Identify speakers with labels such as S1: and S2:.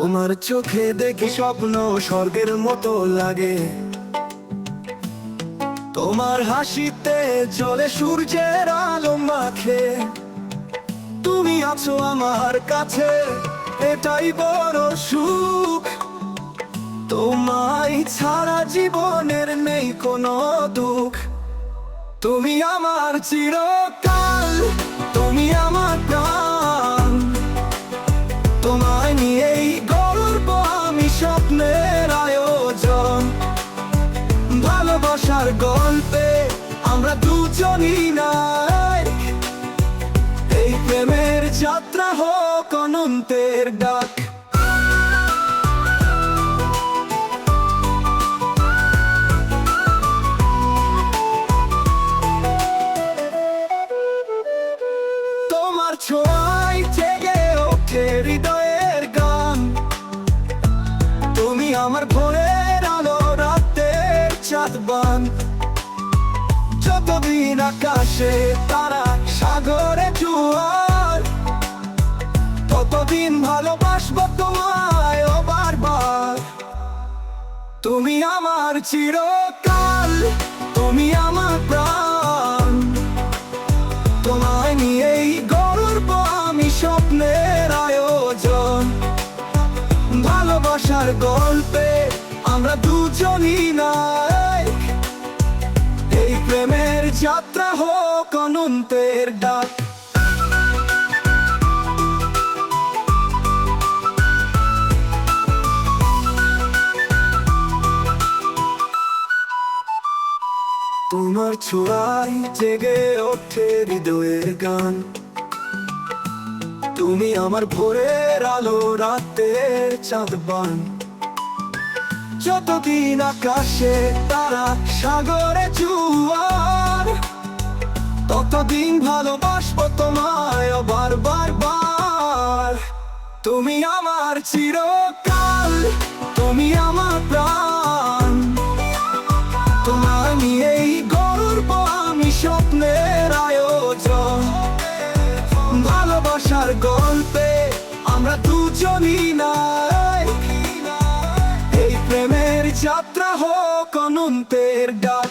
S1: তোমার চোখে দেখি স্বপ্ন স্বর্গের মতো লাগে। তোমার হাসিতে চলে সূর্যের আলো মাখে। তুমি আছো আমার কাছে, এটাই বড় সুখ। তোমায় ছাড়া জীবনের নেই কোনো দুঃখ। তুমি আমার চিরকাল, তুমি আমার ভালোবাসার গল্পে আমরা দুজনই নাই। এই প্রেমের যাত্রা হোক অনন্তের ডাক। তোমার হৃদয়ের গান। তুমি আমার রাতের চাঁদবান যতদিন আকাশে তারা সাগরে জুয়ার ততদিন ভালোবাসবো তোমায় ও বারবার। তুমি আমার চিরকাল, তুমি আমার প্রাণ। তোমায় নিয়েই গর্ব আমি স্বপ্নের আয়োজন। ভালোবাসার গল্পে আমরা দুজনই নাই অনন্তের ডাক। তোমার ছোঁয়ায় জেগে ওঠে হৃদয়ের গান। তুমি আমার ভোরের আলো, রাতের চাঁদবান যতদিন আকাশে তারা সাগরে জুয়ার আমায় আবার বারবার। তুমি আমার চিরকাল, তুমি আমার প্রাণ। তোমার নিয়েই গর্ব আমি স্বপ্নের আয়োজন। ভালোবাসার গল্পে আমরা দুজনই নাই। এই প্রেমের যাত্রা হোক অনন্তের ডাক।